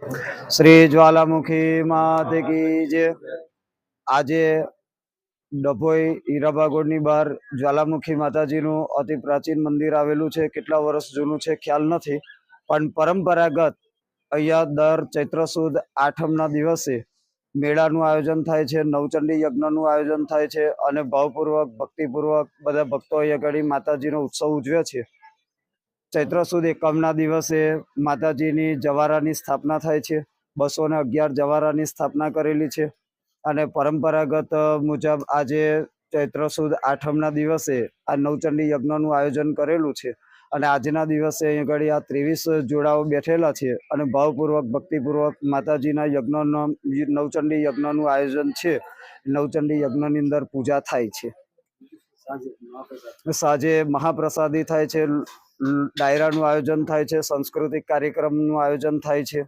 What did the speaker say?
શ્રી જ્વાલામુખી માત કી જે આજે ડભોઈ હીરાબાગોળની બહાર જ્વાલામુખી માતાજીનું અતિ પ્રાચીન મંદિર આવેલું છે. કેટલા વર્ષ જૂનું છે ખ્યાલ નથી, પણ પરંપરાગત અહીંયા દર ચૈત્ર સુદ આઠમના દિવસે મેળાનું આયોજન થાય છે, નવચંડી યજ્ઞનું આયોજન થાય છે અને ભાવપૂર્વક, ભક્તિપૂર્વક બધા ભક્તો અહીંયા માતાજીનો ઉત્સવ ઉજવે છે. ચૈત્ર સુદ એકમના દિવસે માતાજીની જવારાની સ્થાપના થાય છે. બસો ને અગિયાર જવારાની સ્થાપના કરેલી છે અને પરંપરાગત મુજબ આજે ચૈત્ર સુદ આઠમના દિવસે આ નવચંડી યજ્ઞનું આયોજન કરેલું છે અને આજના દિવસે અહીં આગળ આ ત્રેવીસ જોડાઓ બેઠેલા છે અને ભાવપૂર્વક ભક્તિપૂર્વક માતાજીના યજ્ઞનો નવચંડી યજ્ઞનું આયોજન છે. નવચંડી યજ્ઞની અંદર પૂજા થાય છે. સાંજે મહાપ્રસાદી થાય છે. ડાયરાનું આયોજન થાય છે સાંસ્કૃતિક કાર્યક્રમનું આયોજન થાય છે.